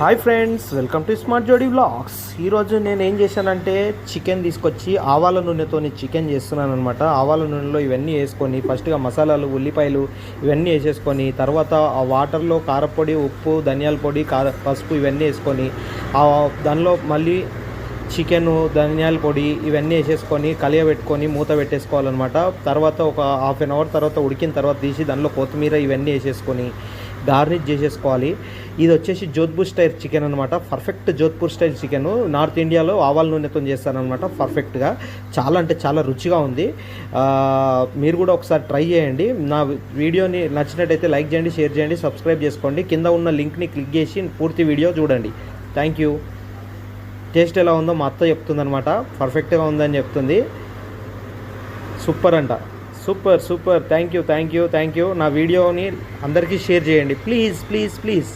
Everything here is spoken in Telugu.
Hi friends welcome to smart Jodi vlogs. ఈరోజు నేను ఏం చేశానంటే చికెన్ తీసుకొచ్చి ఆవాల నూనెతో చికెన్ చేస్తున్నాను అనమాట ఆవాల నూనెలో ఇవన్నీ వేసుకొని ఫస్ట్గా మసాలాలు ఉల్లిపాయలు ఇవన్నీ వేసేసుకొని తర్వాత ఆ వాటర్లో కారపొడి ఉప్పు ధనియాల పొడి కార పసుపు ఇవన్నీ వేసుకొని దానిలో మళ్ళీ చికెన్ ధనియాల పొడి ఇవన్నీ వేసేసుకొని కలియబెట్టుకొని మూత పెట్టేసుకోవాలన్నమాట. తర్వాత ఒక హాఫ్ అన్ అవర్ తర్వాత ఉడికిన తర్వాత తీసి దానిలో కొత్తిమీర ఇవన్నీ వేసేసుకొని గార్నిష్ చేసేసుకోవాలి. ఇది వచ్చేసి జోధ్పూర్ స్టైల్ చికెన్ అనమాట perfect Jodhpur style chicken. North ఇండియాలో ఆవాల నూనెతో చేస్తారనమాట పర్ఫెక్ట్గా. చాలా అంటే చాలా రుచిగా ఉంది. మీరు కూడా ఒకసారి ట్రై చేయండి. నా వీడియోని నచ్చినట్టయితే లైక్ చేయండి షేర్ చేయండి సబ్స్క్రైబ్ చేసుకోండి. కింద ఉన్న లింక్ని క్లిక్ చేసి పూర్తి వీడియో చూడండి. Thank you. టేస్ట్ ఎలా ఉందో మా అత్త చెప్తుందనమాట పర్ఫెక్ట్గా ఉందని చెప్తుంది. సూపర్ అంట. Super super. Thank you thank you thank you నా వీడియోని అందరికీ షేర్ చేయండి. Please please please